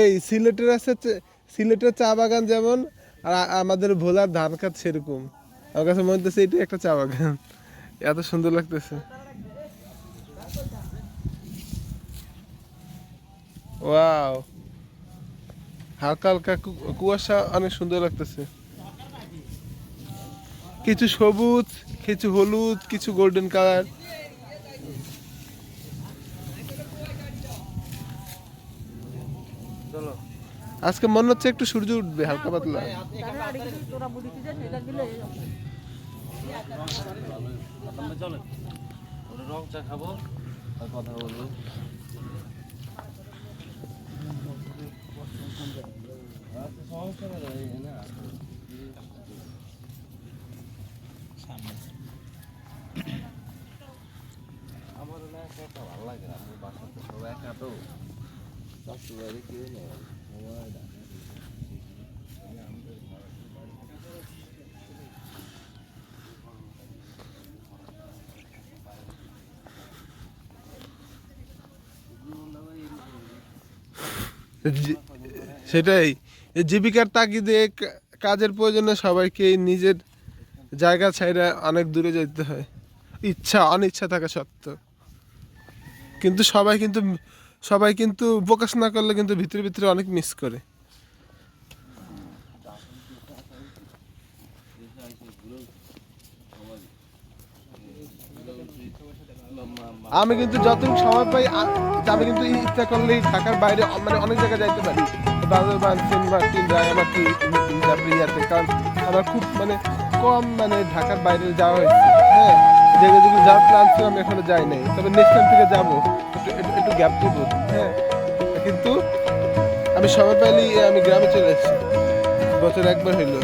এই সিলেটের আছে সিলেটের চা বাগান যেমন, আর আমাদের ভোলার ধান খাত সেরকম। আমার কাছে মনে হচ্ছে এটাই একটা চা বাগান। এত সুন্দর লাগতেছে। ওয়াও। হালকা হালকা কুয়াশা অনেক সুন্দর লাগতেছে। কিছু সবুজ কিছু হলুদ কিছু গোল্ডেন কালার আজকে মনে হচ্ছে একটু সূর্য উঠবে হালকা পাতলা। রং চা খাব কথা বলব আচ্ছা, সমস্যা নেই, এই না। আমার না একা একা ভালো লাগে না আমি বাসাতে সবাই একা তো। শ্বশুর বাড়ি কেউ নেই সবাই সেটাই। জীবিকার তাগিদে কাজের প্রয়োজনে সবাইকে নিজের জায়গা ছাইরা অনেক দূরে যেতে হয়। ইচ্ছা অনিচ্ছা থাকা সত্ত্বেও। কিন্তু সবাই কিন্তু সবাই কিন্তু প্রকাশ না করলে কিন্তু ভিতরে ভিতরে অনেক মিস করে। আমি কিন্তু যতটুকু সময় পাই আমি কিন্তু ইচ্ছা করলেই ঢাকার বাইরে মানে অনেক জায়গায় যাইতে পারি। বান্দরবান সেন্ট মার্টিন রাঙামাটি ইয়াতে কারণ আমার খুব মানে কম মানে ঢাকার বাইরে যাওয়া হয়েছে। হ্যাঁ। যেগুলো যেগুলো যাওয়ার প্ল্যান ছিল, আমি এখনও যাই নাই। তবে নেক্সট টাইম থেকে যাব। একটু- একটু গ্যাপ দিব। হ্যাঁ। কিন্তু আমি সময় পাইলেই, আমি গ্রামে চলে এসেছি। বছর একবার হইল।